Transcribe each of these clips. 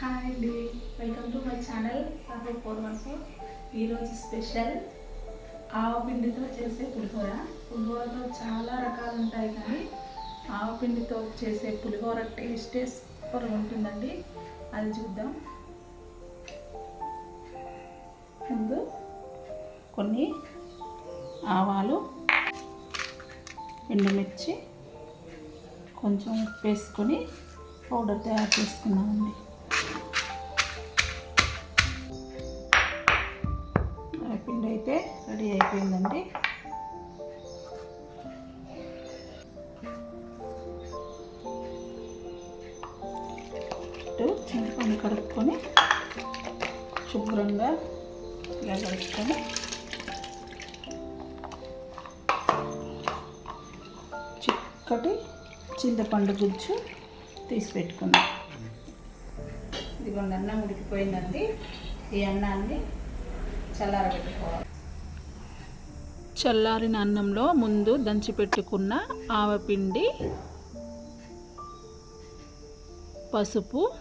Hi అండి welcome to my channel Saaho four one four ఈరోజు special ఆవు పిండితో చేసే పులిహోర. పులిహోరతో చాలా రకాలు ఉంటాయి కానీ ఆవు పిండితో చేసే పులిహోర టేస్టే సూపర్ ఉంటుందండి. అది చూద్దాం. ముందు కొన్ని ఆవాలు ఎండుమిర్చి కొంచెం ఉప్పు వేసుకొని పౌడర్ తయారు చేసుకున్నామండి రెడీ అయిపోయిందండి. చింతపండు కడుక్కొని శుభ్రంగా ఇలా కలుపుకొని చిక్కటి చింతపండు గుజ్జు తీసి పెట్టుకుందాం. ఇదిగోండి అన్నం ఉడికిపోయిందండి. ఈ అన్నాన్ని చల్లారబెట్టుకోవాలి. చల్లారిన అన్నంలో ముందు దంచి పెట్టుకున్న ఆవపిండి పసుపు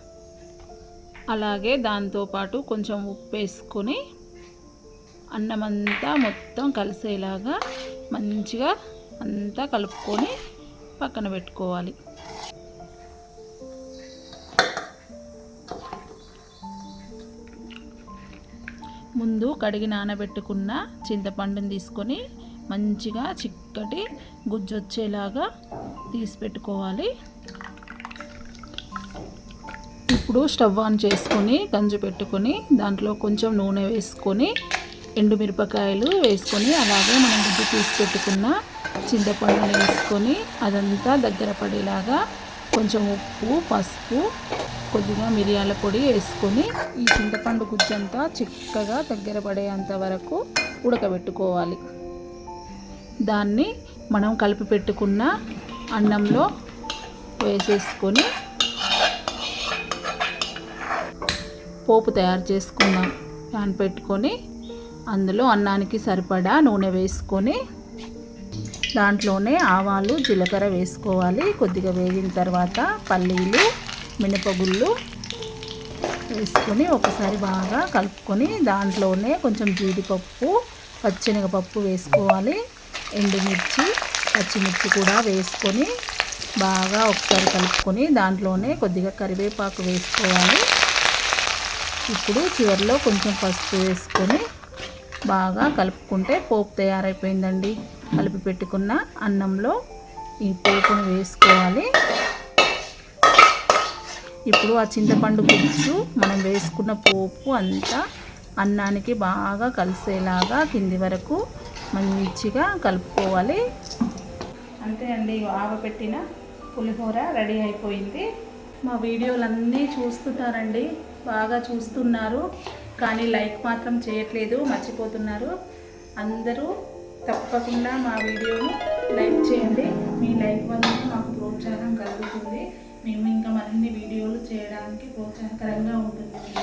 అలాగే దాంతోపాటు కొంచెం ఉప్పు వేసుకొని అన్నమంతా మొత్తం కలిసేలాగా మంచిగా అంతా కలుపుకొని పక్కన పెట్టుకోవాలి. ముందు కడిగి నానబెట్టుకున్న చింతపండుని తీసుకొని మంచిగా చిక్కటి గుజ్జు వచ్చేలాగా తీసి పెట్టుకోవాలి. ఇప్పుడు స్టవ్ ఆన్ చేసుకొని గంజు పెట్టుకొని దాంట్లో కొంచెం నూనె వేసుకొని ఎండుమిరపకాయలు వేసుకొని అలాగే మనం గుజ్జు తీసి పెట్టుకున్న చింతపండుని వేసుకొని అదంతా దగ్గర పడేలాగా కొంచెం ఉప్పు పసుపు కొద్దిగా మిరియాల పొడి వేసుకొని ఈ చింతపండు గుజ్జంతా చిక్కగా దగ్గర పడేంత వరకు ఉడకబెట్టుకోవాలి. దాన్ని మనం కలిపి పెట్టుకున్న అన్నంలో వేసేసుకొని పోపు తయారు చేసుకుందాం. ప్యాన్ పెట్టుకొని అందులో అన్నానికి సరిపడా నూనె వేసుకొని దాంట్లోనే ఆవాలు జీలకర్ర వేసుకోవాలి. కొద్దిగా వేగిన తర్వాత పల్లీలు మినపగుళ్ళు వేసుకొని ఒకసారి బాగా కలుపుకొని దాంట్లోనే కొంచెం జీడిపప్పు పచ్చినగపప్పు వేసుకోవాలి. ఎండుమిర్చి పచ్చిమిర్చి కూడా వేసుకొని బాగా ఒకసారి కలుపుకొని దాంట్లోనే కొద్దిగా కరివేపాకు వేసుకోవాలి. ఇప్పుడు చివరిలో కొంచెం పసుపు వేసుకొని బాగా కలుపుకుంటే పోపు తయారైపోయిందండి. కలిపి పెట్టుకున్న అన్నంలో ఈ పోపును వేసుకోవాలి. ఇప్పుడు ఆ చింతపండు పులుసు మనం వేసుకున్న పోపు అంతా అన్నానికి బాగా కలిసేలాగా కింది వరకు మంచిగా కలుపుకోవాలి. అంతే అండి ఆవపెట్టిన పులిహోర రెడీ అయిపోయింది. మా వీడియోలన్నీ చూస్తున్నారండి బాగా చూస్తున్నారు కానీ లైక్ మాత్రం చేయట్లేదు మర్చిపోతున్నారు. అందరూ తప్పకుండా మా వీడియోను లైక్ చేయండి. మీ లైక్ వల్ల మాకు ప్రోత్సాహం కలుగుతుంది. మేము ఇంకా మరిన్ని వీడియోలు చేయడానికి ప్రోత్సాహకరంగా ఉంటుంది మీ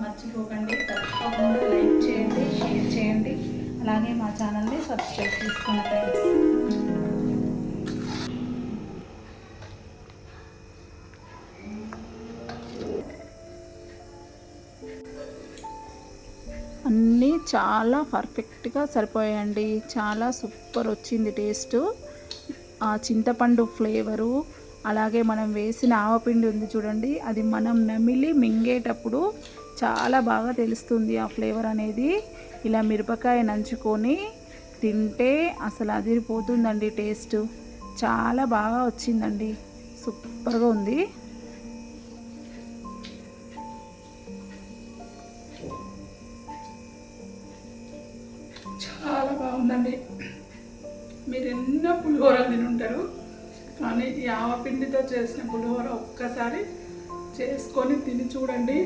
మర్చిపోకండి. తప్పకుండా లైక్ చేయండి షేర్ చేయండి. అలాగే మా ఛానల్ని సబ్స్క్రైబ్ చేసుకోండి ఫ్రెండ్స్. అన్నీ చాలా పర్ఫెక్ట్గా సరిపోయాయండి. చాలా సూపర్ వచ్చింది టేస్ట్. ఆ చింతపండు ఫ్లేవరు అలాగే మనం వేసిన ఆవపిండి ఉంది చూడండి. అది మనం నమిలి మింగేటప్పుడు చాలా బాగా తెలుస్తుంది ఆ ఫ్లేవర్ అనేది. ఇలా మిరపకాయ నంచుకొని తింటే అసలు అదిరిపోతుందండి టేస్ట్. చాలా బాగా వచ్చిందండి. సూపర్గా ఉంది. చాలా బాగుందండి. మీరు ఎన్నో పులిహోరలు తిని ఉంటారు కానీ ఈ ఆవపిండితో చేసిన పులిహోర ఒక్కసారి చేసుకొని తిని చూడండి.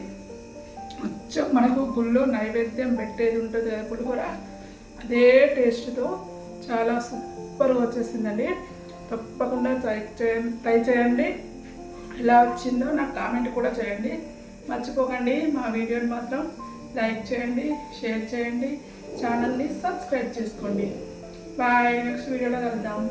కొంచెం మనకు గుళ్ళో నైవేద్యం పెట్టేది ఉంటుంది కదా పులిహోర అదే టేస్ట్తో చాలా సూపర్గా వచ్చేసిందండి. తప్పకుండా ట్రై చేయండి ట్రై చేయండి. ఎలా వచ్చిందో నాకు కామెంట్ కూడా చేయండి. మర్చిపోకండి మా వీడియోని మాత్రం లైక్ చేయండి షేర్ చేయండి ఛానల్ని సబ్స్క్రైబ్ చేసుకోండి. బాయ్ నెక్స్ట్ వీడియోలో కలుద్దాం.